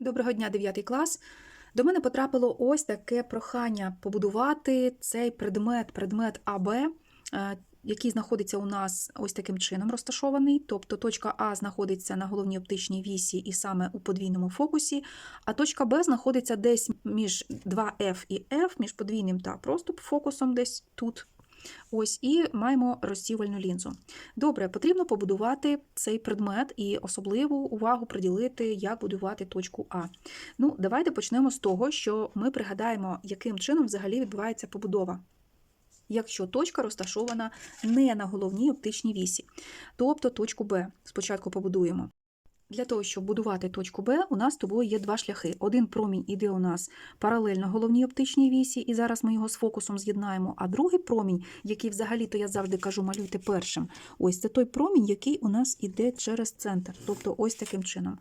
Доброго дня, 9 клас. До мене потрапило ось таке прохання побудувати цей предмет, предмет АБ, е, який знаходиться у нас ось таким чином розташований. Тобто точка А знаходиться на головній оптичній вісі і саме у подвійному фокусі, а точка Б знаходиться десь між 2F і F, між подвійним та просто фокусом десь тут. Ось, і маємо розсівальну лінзу. Добре, потрібно побудувати цей предмет і особливу увагу приділити, як будувати точку А. Ну, давайте почнемо з того, що ми пригадаємо, яким чином взагалі відбувається побудова. Якщо точка розташована не на головній оптичній вісі, тобто точку Б спочатку побудуємо. Для того, щоб будувати точку Б, у нас з тобою є два шляхи. Один промінь іде у нас паралельно головній оптичній вісі, і зараз ми його з фокусом з'єднаємо. А другий промінь, який взагалі-то я завжди кажу, малюйте першим. Ось це той промінь, який у нас іде через центр. Тобто ось таким чином.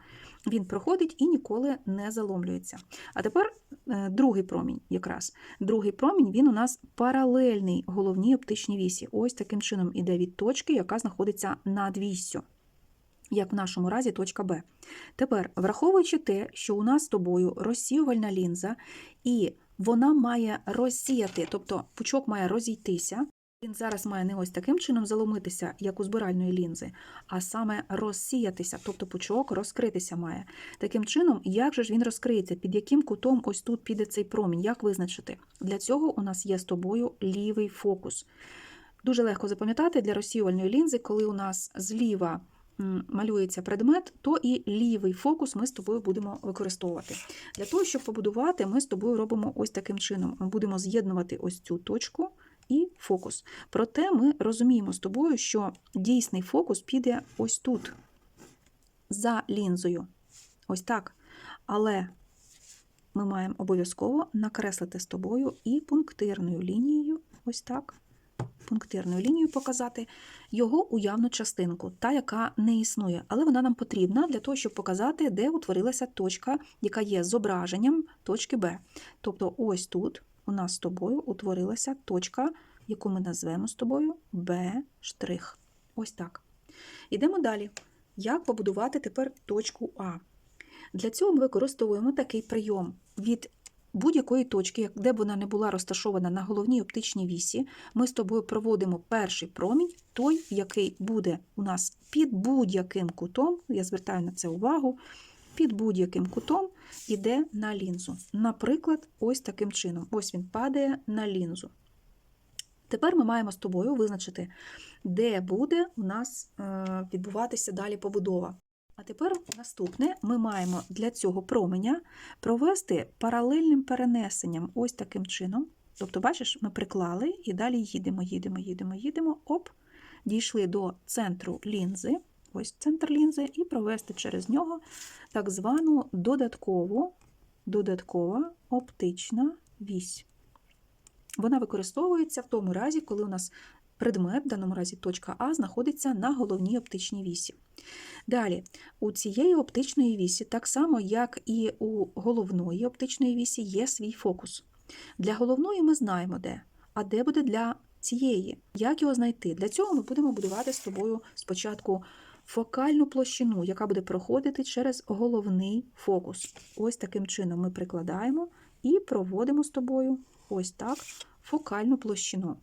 Він проходить і ніколи не заломлюється. А тепер е, другий промінь якраз. Другий промінь він у нас паралельний головній оптичній вісі. Ось таким чином іде від точки, яка знаходиться над віссю як в нашому разі точка Б. Тепер, враховуючи те, що у нас з тобою розсіювальна лінза, і вона має розсіяти, тобто пучок має розійтися. Він зараз має не ось таким чином заломитися, як у збиральної лінзи, а саме розсіятися, тобто пучок розкритися має. Таким чином, як же ж він розкриється, під яким кутом ось тут піде цей промінь, як визначити? Для цього у нас є з тобою лівий фокус. Дуже легко запам'ятати для розсіювальної лінзи, коли у нас зліва малюється предмет, то і лівий фокус ми з тобою будемо використовувати. Для того, щоб побудувати, ми з тобою робимо ось таким чином. Ми будемо з'єднувати ось цю точку і фокус. Проте ми розуміємо з тобою, що дійсний фокус піде ось тут, за лінзою. Ось так. Але ми маємо обов'язково накреслити з тобою і пунктирною лінією, ось так пунктирною лінією показати його уявну частинку, та, яка не існує, але вона нам потрібна для того, щоб показати, де утворилася точка, яка є зображенням точки Б. Тобто, ось тут у нас з тобою утворилася точка, яку ми назвемо з тобою Б'. Ось так. Ідемо далі. Як побудувати тепер точку А? Для цього ми використовуємо такий прийом від будь-якої точки, де б вона не була розташована на головній оптичній вісі, ми з тобою проводимо перший промінь, той, який буде у нас під будь-яким кутом, я звертаю на це увагу, під будь-яким кутом іде на лінзу. Наприклад, ось таким чином. Ось він падає на лінзу. Тепер ми маємо з тобою визначити, де буде у нас е, відбуватися далі побудова. А тепер наступне ми маємо для цього променя провести паралельним перенесенням ось таким чином. Тобто, бачиш, ми приклали і далі їдемо, їдемо, їдемо, їдемо, оп, дійшли до центру лінзи, ось центр лінзи, і провести через нього так звану додаткову, додаткова оптична вісь. Вона використовується в тому разі, коли у нас предмет, в даному разі точка А, знаходиться на головній оптичній вісі. Далі, у цієї оптичної вісі, так само, як і у головної оптичної вісі, є свій фокус. Для головної ми знаємо де, а де буде для цієї. Як його знайти? Для цього ми будемо будувати з тобою спочатку фокальну площину, яка буде проходити через головний фокус. Ось таким чином ми прикладаємо і проводимо з тобою ось так фокальну площину.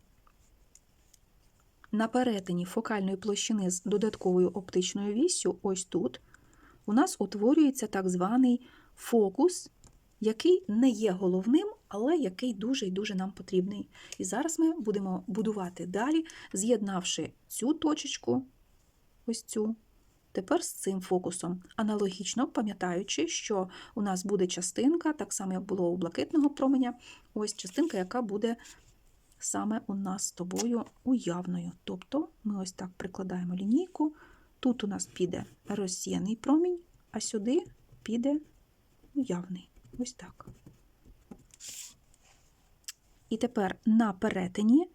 На перетині фокальної площини з додатковою оптичною віссю, ось тут, у нас утворюється так званий фокус, який не є головним, але який дуже і дуже нам потрібний. І зараз ми будемо будувати далі, з'єднавши цю точечку, ось цю, тепер з цим фокусом. Аналогічно пам'ятаючи, що у нас буде частинка, так само, як було у блакитного променя, ось частинка, яка буде саме у нас з тобою уявною. Тобто ми ось так прикладаємо лінійку, тут у нас піде розсіяний промінь, а сюди піде уявний. Ось так. І тепер на перетині,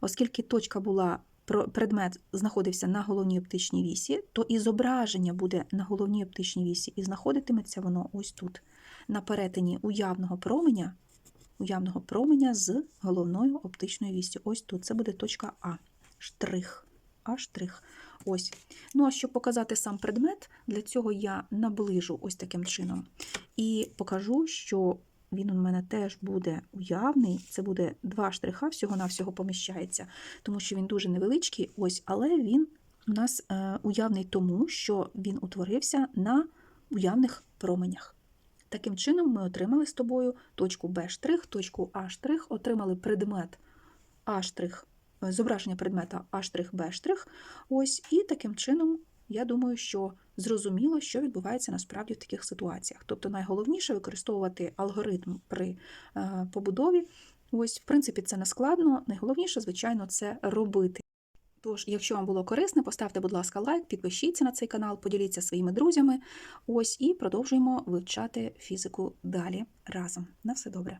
оскільки точка була, предмет знаходився на головній оптичній вісі, то і зображення буде на головній оптичній вісі, і знаходитиметься воно ось тут. На перетині уявного променя уявного променя з головною оптичною вістю. Ось тут це буде точка А. Штрих. А штрих. Ось. Ну, а щоб показати сам предмет, для цього я наближу ось таким чином. І покажу, що він у мене теж буде уявний. Це буде два штриха, всього-навсього поміщається, тому що він дуже невеличкий, ось, але він у нас е, уявний тому, що він утворився на уявних променях. Таким чином, ми отримали з тобою точку Б', точку А', отримали предмет А', е, зображення предмета А', Б'. Ось, і таким чином, я думаю, що зрозуміло, що відбувається насправді в таких ситуаціях. Тобто найголовніше використовувати алгоритм при е, побудові. Ось, в принципі, це не складно. Найголовніше, звичайно, це робити. Тож, якщо вам було корисно, поставте, будь ласка, лайк, підпишіться на цей канал, поділіться своїми друзями. Ось і продовжуємо вивчати фізику далі разом. На все добре.